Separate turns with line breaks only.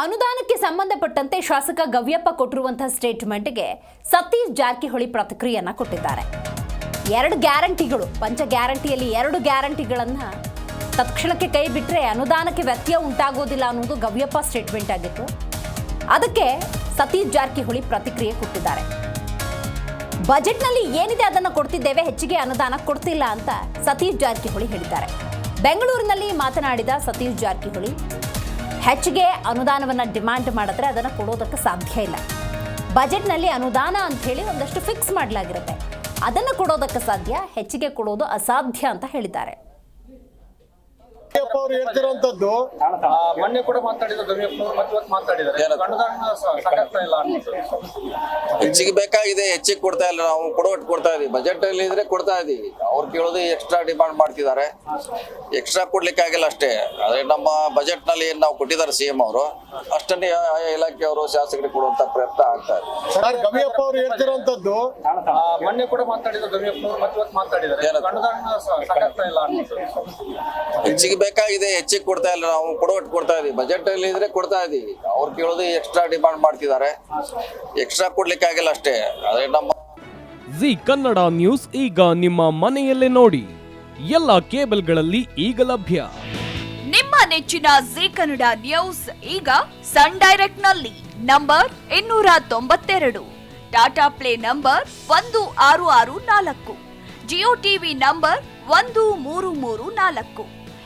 ಅನುದಾನಕ್ಕೆ ಸಂಬಂಧಪಟ್ಟಂತೆ ಶಾಸಕ ಗವ್ಯಪ್ಪ ಕೊಟ್ಟಿರುವಂತಹ ಸ್ಟೇಟ್ಮೆಂಟ್ಗೆ ಸತೀಶ್ ಜಾರಕಿಹೊಳಿ ಪ್ರತಿಕ್ರಿಯೆಯನ್ನ ಕೊಟ್ಟಿದ್ದಾರೆ. ಎರಡು ಗ್ಯಾರಂಟಿಗಳು, ಪಂಚ ಗ್ಯಾರಂಟಿಯಲ್ಲಿ ಎರಡು ಗ್ಯಾರಂಟಿಗಳನ್ನು ತತ್ಕ್ಷಣಕ್ಕೆ ಕೈ ಬಿಟ್ಟರೆ ಅನುದಾನಕ್ಕೆ ವ್ಯತ್ಯಯ ಉಂಟಾಗೋದಿಲ್ಲ ಅನ್ನೋದು ಗವ್ಯಪ್ಪ ಸ್ಟೇಟ್ಮೆಂಟ್ ಆಗಿತ್ತು. ಅದಕ್ಕೆ ಸತೀಶ್ ಜಾರಕಿಹೊಳಿ ಪ್ರತಿಕ್ರಿಯೆ ಕೊಟ್ಟಿದ್ದಾರೆ. ಬಜೆಟ್ನಲ್ಲಿ ಏನಿದೆ ಅದನ್ನು ಕೊಡ್ತಿದ್ದೇವೆ, ಹೆಚ್ಚಿಗೆ ಅನುದಾನ ಕೊಡ್ತಿಲ್ಲ ಅಂತ ಸತೀಶ್ ಜಾರಕಿಹೊಳಿ ಹೇಳಿದ್ದಾರೆ. ಬೆಂಗಳೂರಿನಲ್ಲಿ ಮಾತನಾಡಿದ ಸತೀಶ್ ಜಾರಕಿಹೊಳಿ ಹೆಚ್ಚಿಗೆ ಅನುದಾನವನ್ನು ಡಿಮ್ಯಾಂಡ್ ಮಾಡಿದ್ರೆ ಅದನ್ನು ಕೊಡೋದಕ್ಕೆ ಸಾಧ್ಯ ಇಲ್ಲ. ಬಜೆಟ್ನಲ್ಲಿ ಅನುದಾನ ಅಂತ ಹೇಳಿ ಒಂದಷ್ಟು ಫಿಕ್ಸ್ ಮಾಡಲಾಗಿರುತ್ತೆ. ಅದನ್ನು ಕೊಡೋದಕ್ಕೆ ಸಾಧ್ಯ, ಹೆಚ್ಚಿಗೆ ಕೊಡೋದು ಅಸಾಧ್ಯ ಅಂತ ಹೇಳಿದ್ದಾರೆ.
ಯಡಿಯೂರಪ್ಪ ಅವರು ಹೇಳ್ತಿರೋಂಥದ್ದು
ಮೊನ್ನೆ ಕೂಡ ಮಾತಾಡಿದ್ರು ಮತ್ತೆ ಇವತ್ತು ಮಾತಾಡಿದ್ದಾರೆ. ಸಾಕಾಗ್ತಾ ಇಲ್ಲ ಅನ್ನೋದು.
ಹೆಚ್ಚಿಗೆ ಬೇಕಾಗಿದೆ ಹೆಚ್ಚಿಗೆ ಕೊಡ್ತಾ ಇಲ್ಲ. ನಾವು ಕೊಡೋಟ್ಟು ಕೊಡ್ತಾ ಇದೀವಿ. ಬಜೆಟ್ ಅಲ್ಲಿ ಇದ್ರೆ ಕೊಡ್ತಾ ಇದೀವಿ. ಅವ್ರು ಕೇಳೋದು ಎಕ್ಸ್ಟ್ರಾ ಡಿಮಾಂಡ್ ಮಾಡ್ತಿದ್ದಾರೆ. ಎಕ್ಸ್ಟ್ರಾ ಕೊಡ್ಲಿಕ್ಕೆ ಆಗಿಲ್ಲ ಅಷ್ಟೇ. ಆದ್ರೆ ನಮ್ಮ ಬಜೆಟ್ನಲ್ಲಿ ಏನ್ ನಾವು ಕೊಟ್ಟಿದ್ದಾರೆ ಸಿಎಂ ಅವರು ಅಷ್ಟನ್ನೇ ಆಯಾ ಇಲಾಖೆಯವರು ಶಾಸಕರಿಗೆ ಕೊಡುವಂತ ಪ್ರಯತ್ನ ಆಗ್ತಾ ಇದೆ.
ಸರ್ ಗವಿಯಪ್ಪ ಅವರು ಹೇಳ್ತಿರೋಂಥದ್ದು
ಆ, ಮೊನ್ನೆ ಕೂಡ ಮಾತಾಡಿದ್ರು ಗವಿಯಪ್ಪನವರು ಮತ್ತೆ ಇವತ್ತು ಮಾತಾಡಿದ್ದಾರೆ. ಸಾಕಾಗ್ತಾ ಇಲ್ಲ ಅನ್ನೋದು.
ಹೆಚ್ಚಿಗೆ ಬೇಕಾಗಿದೆ ಹೆಚ್ಚಿಗೆ ಕೊಡ್ತಾ ಇಲ್ಲ. ನಾವು ಕೊಡೋಟ್ ಕೊಡ್ತಾ ಇದೀವಿ. ಬಜೆಟ್ ಅಲ್ಲಿ ಇದ್ರೆ ಕೊಡ್ತಾ ಇದೀವಿ. ಅವ್ರು ಕೇಳೋದು ಎಕ್ಸ್ಟ್ರಾ ಡಿಮಾಂಡ್ ಮಾಡ್ತಿದ್ದಾರೆ ಎಕ್ಸ್ಟ್ರಾ ಕೊಡ್ಲಿಕ್ಕೆ ಆಗಿಲ್ಲ ಅಷ್ಟೇ. ಅದೇ ನಮ್ಮ
ಜಿ ಕನ್ನಡ ನ್ಯೂಸ್ ಈಗ ನಿಮ್ಮ ಮನೆಯಲ್ಲೇ ನೋಡಿ. ಎಲ್ಲ ಕೇಬಲ್ಗಳಲ್ಲಿ ಈಗ ಲಭ್ಯ.
ನಿಮ್ಮ ನೆಚ್ಚಿನ ಜಿ ಕನ್ನಡ ನ್ಯೂಸ್ ಈಗ ಸನ್ ಡೈರೆಕ್ಟ್ನಲ್ಲಿ. ನಂಬರ್ ಇನ್ನೂರ ತೊಂಬತ್ತೆರಡು. ಟಾಟಾ ಪ್ಲೇ ನಂಬರ್ ಒಂದು ಆರು ಆರು ನಾಲ್ಕು. ಜಿಯೋ ಟಿವಿ ನಂಬರ್ ಒಂದು ಮೂರು ಮೂರು ನಾಲ್ಕು.